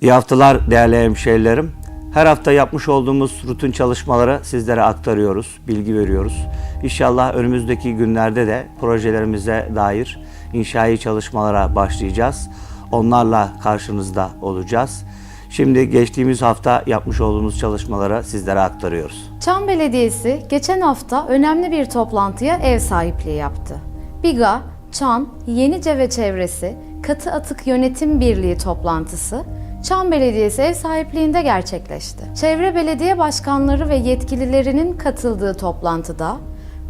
İyi haftalar değerli hemşehrilerim. Her hafta yapmış olduğumuz rutin çalışmaları sizlere aktarıyoruz, bilgi veriyoruz. İnşallah önümüzdeki günlerde de projelerimize dair inşai çalışmalara başlayacağız. Onlarla karşınızda olacağız. Şimdi geçtiğimiz hafta yapmış olduğumuz çalışmaları sizlere aktarıyoruz. Çam Belediyesi geçen hafta önemli bir toplantıya ev sahipliği yaptı. BİGA, Çam, Yenice ve çevresi Katı Atık Yönetim Birliği toplantısı Çam Belediyesi ev sahipliğinde gerçekleşti. Çevre belediye başkanları ve yetkililerinin katıldığı toplantıda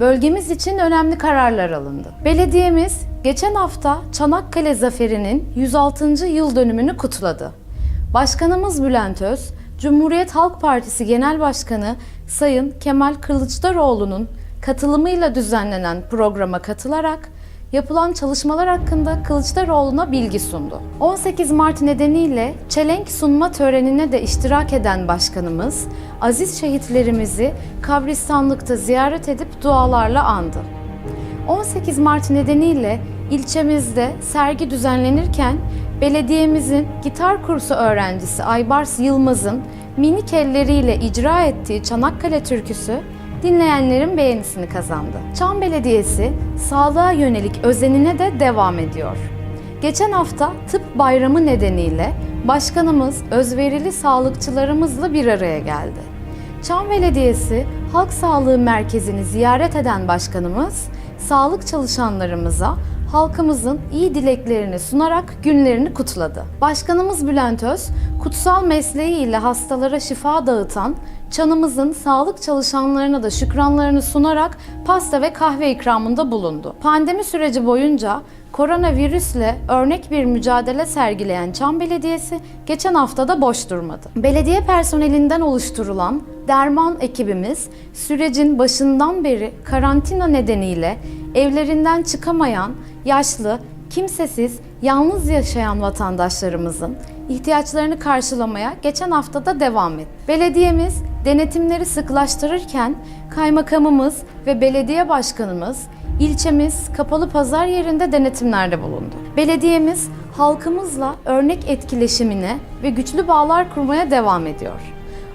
bölgemiz için önemli kararlar alındı. Belediyemiz geçen hafta Çanakkale Zaferi'nin 106. yıl dönümünü kutladı. Başkanımız Bülent Öz, Cumhuriyet Halk Partisi Genel Başkanı Sayın Kemal Kılıçdaroğlu'nun katılımıyla düzenlenen programa katılarak yapılan çalışmalar hakkında Kılıçdaroğlu'na bilgi sundu. 18 Mart nedeniyle çelenk sunma törenine de iştirak eden başkanımız, aziz şehitlerimizi kabristanlıkta ziyaret edip dualarla andı. 18 Mart nedeniyle ilçemizde sergi düzenlenirken belediyemizin gitar kursu öğrencisi Aybars Yılmaz'ın minik elleriyle icra ettiği Çanakkale türküsü dinleyenlerin beğenisini kazandı. Çam Belediyesi sağlığa yönelik özenine de devam ediyor. Geçen hafta tıp bayramı nedeniyle başkanımız özverili sağlıkçılarımızla bir araya geldi. Çam Belediyesi Halk Sağlığı Merkezi'ni ziyaret eden başkanımız, sağlık çalışanlarımıza halkımızın iyi dileklerini sunarak günlerini kutladı. Başkanımız Bülent Öz, kutsal mesleğiyle hastalara şifa dağıtan çanımızın sağlık çalışanlarına da şükranlarını sunarak pasta ve kahve ikramında bulundu. Pandemi süreci boyunca koronavirüsle örnek bir mücadele sergileyen Çam Belediyesi geçen hafta da boş durmadı. Belediye personelinden oluşturulan derman ekibimiz sürecin başından beri karantina nedeniyle evlerinden çıkamayan yaşlı, kimsesiz, yalnız yaşayan vatandaşlarımızın ihtiyaçlarını karşılamaya geçen hafta da devam etti. Belediyemiz denetimleri sıklaştırırken kaymakamımız ve belediye başkanımız ilçemiz kapalı pazar yerinde denetimlerde bulundu. Belediyemiz halkımızla örnek etkileşimine ve güçlü bağlar kurmaya devam ediyor.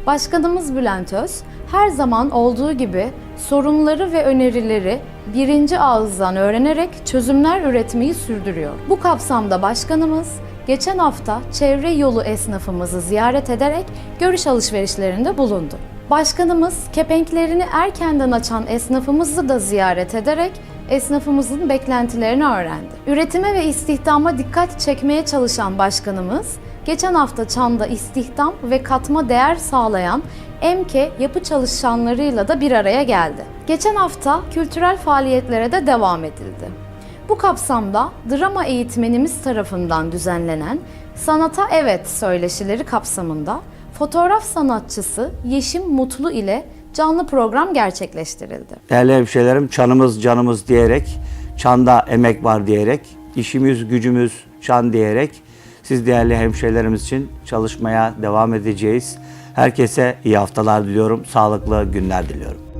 Başkanımız Bülent Öz her zaman olduğu gibi sorunları ve önerileri birinci ağızdan öğrenerek çözümler üretmeyi sürdürüyor. Bu kapsamda başkanımız geçen hafta çevre yolu esnafımızı ziyaret ederek görüş alışverişlerinde bulundu. Başkanımız kepenklerini erkenden açan esnafımızı da ziyaret ederek esnafımızın beklentilerini öğrendi. Üretime ve istihdama dikkat çekmeye çalışan başkanımız geçen hafta Çam'da istihdam ve katma değer sağlayan EMKE yapı çalışanlarıyla da bir araya geldi. Geçen hafta kültürel faaliyetlere de devam edildi. Bu kapsamda drama eğitmenimiz tarafından düzenlenen Sanata Evet söyleşileri kapsamında fotoğraf sanatçısı Yeşim Mutlu ile canlı program gerçekleştirildi. Değerli hemşehrilerim çanımız canımız diyerek, çanda emek var diyerek, işimiz gücümüz çan diyerek siz değerli hemşehrilerimiz için çalışmaya devam edeceğiz. Herkese iyi haftalar diliyorum, sağlıklı günler diliyorum.